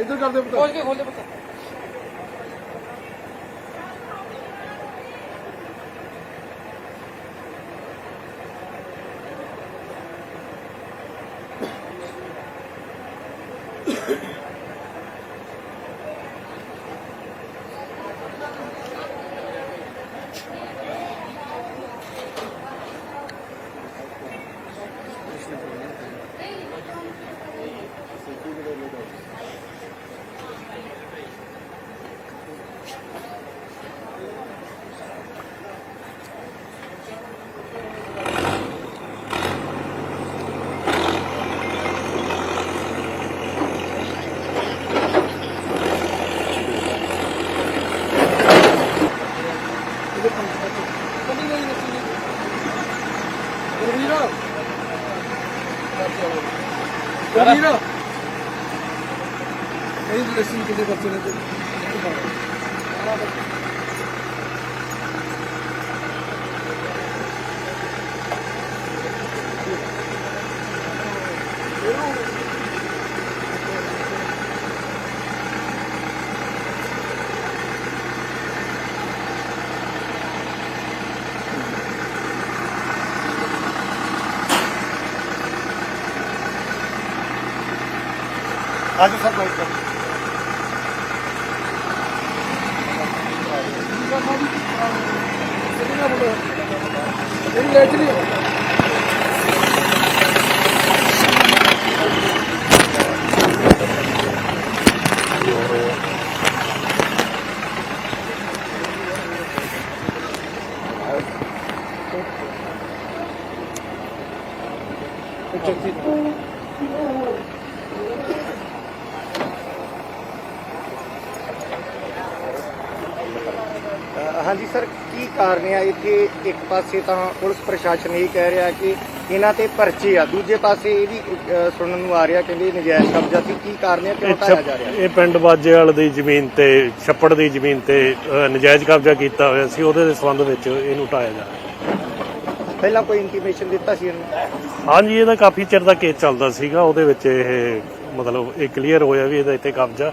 ਇੱਧਰ ਕਰਦੇ ਪੁੱਤ। ਖੋਲ ਕੇ ਖੋਲ ਦੇ ਪੁੱਤ। ਕੱਢੀ ਗਈ ਨਸੀ ਗੁਰਵੀਰ ਗੁਰਵੀਰ ਇਹ ਲੱਸੀ ਕਿਤੇ ਬੱਚੇ ਨੇ ਤੇ ਅੱਜ ਸਰ ਲਾਈਟ ਕਰ ਇਹ ਲਾਈਟ ਨਹੀਂ ਅ, ਹਾਂਜੀ ਸਰ ਕੀ ਕਾਰਨ ਆ? ਇੱਥੇ ਇੱਕ ਪਾਸੇ ਤਾਂ ਪੁਲਿਸ ਪ੍ਰਸ਼ਾਸਨ ਇਹ ਕਹਿ ਰਿਹਾ ਕਿ ਇਹਨਾਂ ਤੇ ਪਰਚੇ ਆ। ਦੂਜੇ ਪਾਸੇ ਇਹ ਵੀ ਅ, ਸੁਣਨ ਨੂੰ ਆ ਰਿਹਾ ਕਹਿੰਦੇ ਨਜਾਇਜ਼ ਕਬਜ਼ਾ ਸੀ। ਕੀ ਕਾਰਨ ਆ ਕਿਉਂ ਇਹ ਛੱਪ- ਜਾ ਰਿਹਾ? ਇਹ ਪਿੰਡ ਬਾਜੇਵਾਲ ਦੀ ਜ਼ਮੀਨ ਤੇ ਛੱਪੜ ਦੀ ਜ਼ਮੀਨ ਤੇ ਅ, ਨਜਾਇਜ਼ ਕਬਜ਼ਾ ਕੀਤਾ ਹੋਇਆ ਸੀ। ਉਹਦੇ ਦੇ ਸੰਬੰਧ ਵਿੱਚ ਇਹਨੂੰ ਢਾਇਆ ਜਾ ਰਿਹਾ। ਪਹਿਲਾਂ ਕੋਈ ਇੰਟੀਮੇਸ਼ਨ ਦਿੱਤਾ ਸੀ ਇਹਨੂੰ? ਹਾਂਜੀ ਇਹਦਾ ਕਾਫੀ ਚਿਰ ਦਾ ਕੇਸ ਚੱਲਦਾ ਸੀਗਾ। ਉਹਦੇ ਵਿੱਚ ਇਹ ਮਤਲਬ ਇਹ ਕਲੀਅਰ ਹੋਇਆ ਵੀ ਇਹਦਾ ਇੱਥੇ ਕਬਜ਼ਾ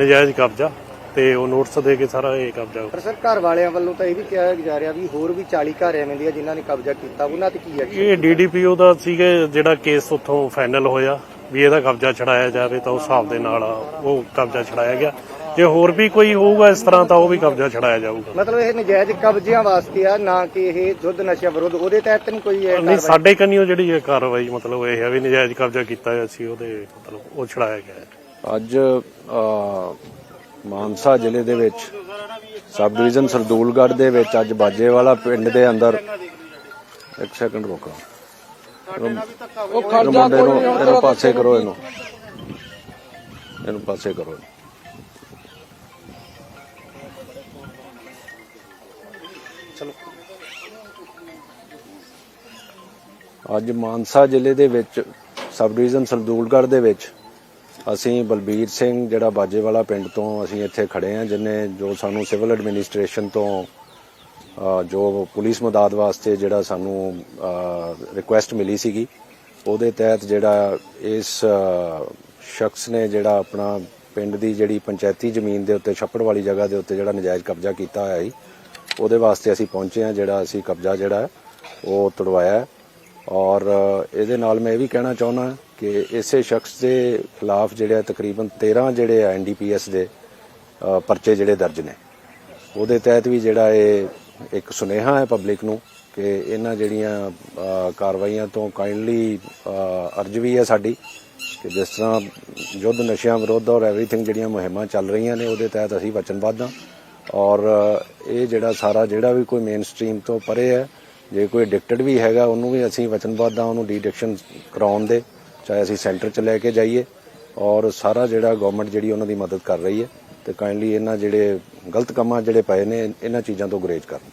ਨਜਾਇਜ਼ ਕਬਜ਼ਾ। ਤੇ ਉਹ ਨੋਟਿਸ ਦੇ ਕੇ ਸਾਰਾ ਇਹ ਕਬਜ਼ਾ ਪਰ ਸਰ ਘਰ ਵਾਲਿਆਂ ਵੱਲੋਂ ਤਾਂ ਇਹ ਵੀ ਕਿਹਾ ਜਾ ਰਿਹਾ ਵੀ ਹੋਰ ਵੀ 40 ਘਰ ਐਵੇਂ ਦੇ ਆ ਜਿਨ੍ਹਾਂ ਨੇ ਕਬਜ਼ਾ ਕੀਤਾ ਉਹਨਾਂ ਤੇ ਕੀ ਐਕਸ਼ਨ ਇਹ ਡੀਡੀਪੀਓ ਦਾ ਸੀਗਾ ਜਿਹੜਾ ਕੇਸ ਉੱਥੋਂ ਫਾਈਨਲ ਹੋਇਆ ਵੀ ਇਹਦਾ ਕਬਜ਼ਾ ਛਡਾਇਆ ਜਾਵੇ ਤਾਂ ਉਸ ਹਿਸਾਬ ਦੇ ਨਾਲ ਉਹ ਕਬਜ਼ਾ ਛਡਾਇਆ ਗਿਆ। ਜੇ ਹੋਰ ਵੀ ਕੋਈ ਹੋਊਗਾ ਇਸ ਤਰ੍ਹਾਂ ਤਾਂ ਉਹ ਵੀ ਕਬਜ਼ਾ ਛਡਾਇਆ ਜਾਊਗਾ। ਮਤਲਬ ਇਹ ਨਜਾਇਜ਼ ਕਬਜ਼ਿਆਂ ਵਾਸਤੇ ਆ ਨਾ ਕਿ ਇਹ ਯੁੱਧ ਨਸ਼ਾ ਵਿਰੋਧ ਉਹਦੇ ਤਹਿਤ ਨਹੀਂ ਕੋਈ ਇਹ ਨਹੀਂ ਸਾਡੇ ਕੰਨਿਓ ਜਿਹੜੀ ਇਹ ਕਾਰਵਾਈ ਮਤਲਬ ਇਹ ਹੈ ਵੀ ਨਜਾਇਜ਼ ਕਬਜ਼ਾ ਕੀਤਾ ਹੋਇਆ ਸੀ ਉਹਦੇ ਮਤਲਬ ਉਹ ਛੜਾਇਆ ਗਿਆ। ਅੱਜ ਮਾਨਸਾ ਜ਼ਿਲ੍ਹੇ ਦੇ ਵਿੱਚ ਸਬ ਡਿਵੀਜ਼ਨ ਸਰਦੂਲਗੜ੍ਹ ਦੇ ਵਿੱਚ ਅੱਜ ਬਾਜੇਵਾਲਾ ਪਿੰਡ ਦੇ ਅੰਦਰ। ਇੱਕ ਸੈਕਿੰਡ ਰੁਕੋ। ਉਹ ਖੜ ਜਾ ਕੋਈ ਨਹੀਂ ਇਹਨੂੰ ਪਾਸੇ ਕਰੋ ਇਹਨੂੰ। ਇਹਨੂੰ ਪਾਸੇ ਕਰੋ। ਅੱਜ ਮਾਨਸਾ ਜ਼ਿਲ੍ਹੇ ਦੇ ਵਿੱਚ ਸਬ ਡਿਵੀਜ਼ਨ ਸਰਦੂਲਗੜ੍ਹ ਦੇ ਵਿੱਚ ਅਸੀਂ ਬਲਬੀਰ ਸਿੰਘ ਜਿਹੜਾ ਬਾਜੇਵਾਲਾ ਪਿੰਡ ਤੋਂ ਅਸੀਂ ਇੱਥੇ ਖੜੇ ਹਾਂ ਜਿਨੇ ਜੋ ਸਾਨੂੰ ਸਿਵਲ ਐਡਮਿਨਿਸਟ੍ਰੇਸ਼ਨ ਤੋਂ ਜੋ ਪੁਲਿਸ ਮਦਦ ਵਾਸਤੇ ਜਿਹੜਾ ਸਾਨੂੰ ਰਿਕੁਐਸਟ ਮਿਲੀ ਸੀਗੀ, ਉਹਦੇ ਤਹਿਤ ਜਿਹੜਾ ਇਸ ਸ਼ਖਸ ਨੇ ਜਿਹੜਾ ਆਪਣਾ ਪਿੰਡ ਦੀ ਜਿਹੜੀ ਪੰਚਾਇਤੀ ਜ਼ਮੀਨ ਦੇ ਉੱਤੇ, ਛੱਪੜ ਵਾਲੀ ਜਗ੍ਹਾ ਦੇ ਉੱਤੇ ਜਿਹੜਾ ਨਜਾਇਜ਼ ਕਬਜ਼ਾ ਕੀਤਾ ਹੋਇਆ ਸੀ, ਉਹਦੇ ਵਾਸਤੇ ਅਸੀਂ ਪਹੁੰਚੇ ਹਾਂ, ਜਿਹੜਾ ਅਸੀਂ ਕਬਜ਼ਾ ਜਿਹੜਾ ਉਹ ਤੁੜਵਾਇਆ ਔਰ ਇਹਦੇ ਨਾਲ ਮੈਂ ਇਹ ਵੀ ਕਹਿਣਾ ਚਾਹੁੰਦਾ ਕਿ ਇਸੇ ਸ਼ਖਸ ਦੇ ਖਿਲਾਫ ਜਿਹੜੇ ਤਕਰੀਬਨ 13 ਜਿਹੜੇ ਐਨਡੀਪੀਐਸ ਦੇ ਪਰਚੇ ਜਿਹੜੇ ਦਰਜ ਨੇ। ਉਹਦੇ ਤਹਿਤ ਵੀ ਜਿਹੜਾ ਇਹ ਇੱਕ ਸੁਨੇਹਾ ਹੈ ਪਬਲਿਕ ਨੂੰ ਕਿ ਇਹਨਾਂ ਜਿਹੜੀਆਂ ਕਾਰਵਾਈਆਂ ਤੋਂ ਕਾਈਂਡਲੀ ਅਰਜ਼ ਵੀ ਹੈ ਸਾਡੀ ਕਿ ਜਿਸ ਤਰ੍ਹਾਂ ਯੁੱਧ ਨਸ਼ਿਆਂ ਵਿਰੁੱਧ ਔਰ ਐਵਰੀਥਿੰਗ ਜਿਹੜੀਆਂ ਮੁਹਿੰਮਾਂ ਚੱਲ ਰਹੀਆਂ ਨੇ, ਉਹਦੇ ਤਹਿਤ ਅਸੀਂ ਵਚਨਬੱਧ ਹਾਂ। ਔਰ ਇਹ ਜਿਹੜਾ ਸਾਰਾ ਜਿਹੜਾ ਵੀ ਕੋਈ ਮੇਨ ਸਟ੍ਰੀਮ ਤੋਂ ਪਰੇ ਹੈ ਜੇ ਕੋਈ ਐਡਿਕਟਡ ਵੀ ਹੈਗਾ, ਉਹਨੂੰ ਵੀ ਅਸੀਂ ਵਚਨਬੱਧ ਹਾਂ, ਉਹਨੂੰ ਡੀਡਿਕਸ਼ਨ ਕਰਾਉਣ ਦੇ, ਚਾਹੇ ਅਸੀਂ ਸੈਂਟਰ 'ਚ ਲੈ ਕੇ ਜਾਈਏ, ਔਰ ਸਾਰਾ ਜਿਹੜਾ ਗਵਰਨਮੈਂਟ ਜਿਹੜੀ ਉਹਨਾਂ ਦੀ ਮਦਦ ਕਰ ਰਹੀ ਹੈ, ਤੇ ਕਾਈਂਡਲੀ ਇਹਨਾਂ ਜਿਹੜੇ ਗਲਤ ਕੰਮਾਂ ਜਿਹੜੇ ਪਏ ਨੇ, ਇਹਨਾਂ ਚੀਜ਼ਾਂ ਤੋਂ ਗੁਰੇਜ਼ ਕਰਨ।